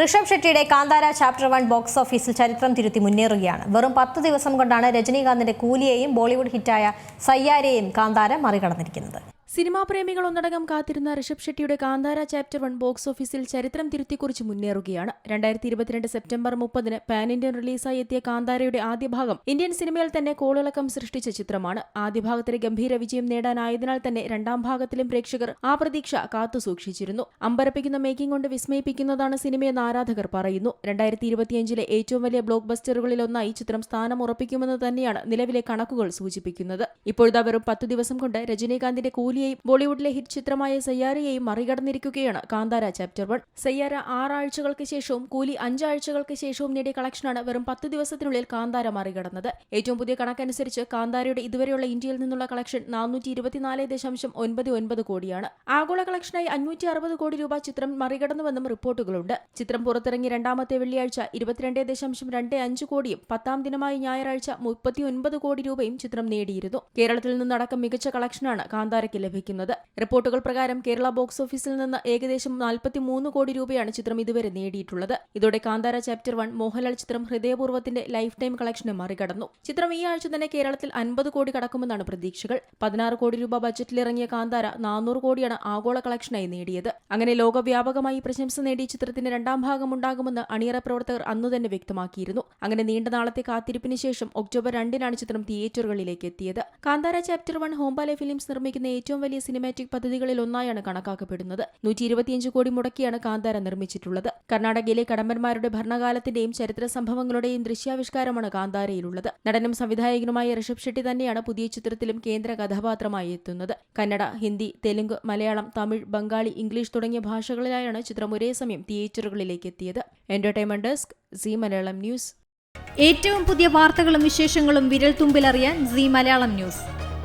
ഋഷഭ് ഷെട്ടിയുടെ Kantara chapter one box ഓഫീസിൽ ചരിത്രം തിരുത്തി മുന്നേറുകയാണ്. വെറും പത്ത് ദിവസം കൊണ്ടാണ് രജനീകാന്തിന്റെ കൂലിയെയും ബോളിവുഡ് ഹിറ്റായ സയ്യാരെയും കാന്താര മറികടന്നിരിക്കുന്നത്. സിനിമാ പ്രേമികൾ ഒന്നടങ്കം കാത്തിരുന്ന ഋഷഭ് ഷെട്ടിയുടെ കാന്താര ചാപ്റ്റർ വൺ ബോക്സ് ഓഫീസിൽ ചരിത്രം തിരുത്തിക്കുറിച്ച് മുന്നേറുകയാണ്. രണ്ടായിരത്തി ഇരുപത്തിരണ്ട് സെപ്റ്റംബർ മുപ്പതിന് പാൻ ഇന്ത്യൻ റിലീസായി എത്തിയ കാന്താരയുടെ ആദ്യ ഭാഗം ഇന്ത്യൻ സിനിമയിൽ തന്നെ കോളിളക്കം സൃഷ്ടിച്ച ചിത്രമാണ്. ആദ്യ ഭാഗത്തിലെ ഗംഭീര വിജയം നേടാനായതിനാൽ തന്നെ രണ്ടാം ഭാഗത്തിലും പ്രേക്ഷകർ ആ പ്രതീക്ഷ കാത്തുസൂക്ഷിച്ചിരുന്നു. അമ്പരപ്പിക്കുന്ന മേക്കിംഗ് കൊണ്ട് വിസ്മയിപ്പിക്കുന്നതാണ് സിനിമയെന്ന് ആരാധകർ പറയുന്നു. രണ്ടായിരത്തി ഇരുപത്തിയഞ്ചിലെ ഏറ്റവും വലിയ ബ്ലോക്ക് ബസ്റ്ററുകളിലൊന്നായി ചിത്രം സ്ഥാനം ഉറപ്പിക്കുമെന്ന് തന്നെയാണ് നിലവിലെ കണക്കുകൾ സൂചിപ്പിക്കുന്നത്. ഇപ്പോഴത്തെ വെറും പത്ത് ദിവസം കൊണ്ട് രജനീകാന്തിന്റെ കൂലിയെയും ബോളിവുഡിലെ ഹിറ്റ് ചിത്രമായ സയ്യാരയെയും മറികടന്നിരിക്കുകയാണ്. കാന്താര ചാപ്റ്റർ വൺ സയ്യാര ആറാഴ്ചകൾക്ക് ശേഷവും കൂലി അഞ്ചാഴ്ചകൾക്ക് ശേഷവും നേടിയ കളക്ഷനാണ് വെറും പത്ത് ദിവസത്തിനുള്ളിൽ കാന്താര മറികടന്നത്. ഏറ്റവും പുതിയ കണക്കനുസരിച്ച് കാന്താരയുടെ ഇതുവരെയുള്ള ഇന്ത്യയിൽ നിന്നുള്ള കളക്ഷൻ നാനൂറ്റി ഇരുപത്തിനാല് ദശാംശം ഒൻപത് ഒൻപത് കോടിയാണ്. ആഗോള കളക്ഷനായി അഞ്ഞൂറ്റി അറുപത് കോടി രൂപ ചിത്രം മറികടന്നുവെന്നും റിപ്പോർട്ടുകളുണ്ട്. ചിത്രം പുറത്തിറങ്ങി രണ്ടാമത്തെ വെള്ളിയാഴ്ച ഇരുപത്തിരണ്ട് ദശാംശം രണ്ട് അഞ്ച് കോടിയും പത്താം ദിനമായ ഞായറാഴ്ച മുപ്പത്തി ഒൻപത് കോടി രൂപയും ചിത്രം നേടിയിരുന്നു. കേരളത്തിൽ നിന്നടക്കം മികച്ച കളക്ഷനാണ് കാന്താരയ്ക്ക് ലഭിക്കുന്നത്. റിപ്പോർട്ടുകൾ പ്രകാരം കേരള ബോക്സ് ഓഫീസിൽ നിന്ന് ഏകദേശം നാൽപ്പത്തി മൂന്ന് കോടി രൂപയാണ് ചിത്രം ഇതുവരെ നേടിയിട്ടുള്ളത്. ഇതോടെ കാന്താര ചാപ്റ്റർ വൺ മോഹൻലാൽ ചിത്രം ഹൃദയപൂർവത്തിന്റെ ലൈഫ് ടൈം കളക്ഷനെ മറികടന്നു. ചിത്രം ഈ ആഴ്ച തന്നെ കേരളത്തിൽ അൻപത് കോടി കടക്കുമെന്നാണ് പ്രതീക്ഷകൾ. പതിനാറ് കോടി രൂപ ബജറ്റിലിറങ്ങിയ കാന്താര നാനൂറ് കോടിയാണ് ആഗോള കളക്ഷനായി നേടിയത്. അങ്ങനെ ലോകവ്യാപകമായി പ്രശംസ നേടിയ ചിത്രത്തിന്റെ രണ്ടാം ഭാഗം ഉണ്ടാകുമെന്ന് അണിയറ പ്രവർത്തകർ അന്നു തന്നെ വ്യക്തമാക്കിയിരുന്നു. അങ്ങനെ നീണ്ട നാളത്തെ കാത്തിരിപ്പിന് ശേഷം ഒക്ടോബർ രണ്ടിനാണ് ചിത്രം തിയേറ്ററുകളിലേക്ക് എത്തിയത്. Kantara chapter one Hombale films നിർമ്മിക്കുന്ന ഏറ്റവും വലിയ സിനിമാറ്റിക് പദ്ധതികളിൽ ഒന്നായാണ് കണക്കാക്കപ്പെടുന്നത്. നൂറ്റി ഇരുപത്തിയഞ്ച് കോടി മുടക്കിയാണ് കാന്താര നിർമ്മിച്ചിട്ടുള്ളത്. കർണാടകയിലെ കടമ്പന്മാരുടെ ഭരണകാലത്തിന്റെയും ചരിത്ര സംഭവങ്ങളുടെയും ദൃശ്യാവിഷ്കാരമാണ് കാന്താരയിലുള്ളത്. നടനും സംവിധായകനുമായ ഋഷഭ് ഷെട്ടി തന്നെയാണ് പുതിയ ചിത്രത്തിലും കേന്ദ്ര കഥാപാത്രമായി എത്തുന്നത്. കന്നഡ ഹിന്ദി തെലുങ്ക് മലയാളം തമിഴ് ബംഗാളി ഇംഗ്ലീഷ് തുടങ്ങിയ ഭാഷകളിലായാണ് ചിത്രം ഒരേ സമയം തിയേറ്ററുകളിലേക്ക് എത്തിയത്. Entertainment desk C Malayalam news. ഏറ്റവും പുതിയ വാർത്തകളും വിശേഷങ്ങളും വിരൽ തുമ്പിലറിയാൻ സി മലയാളം ന്യൂസ്.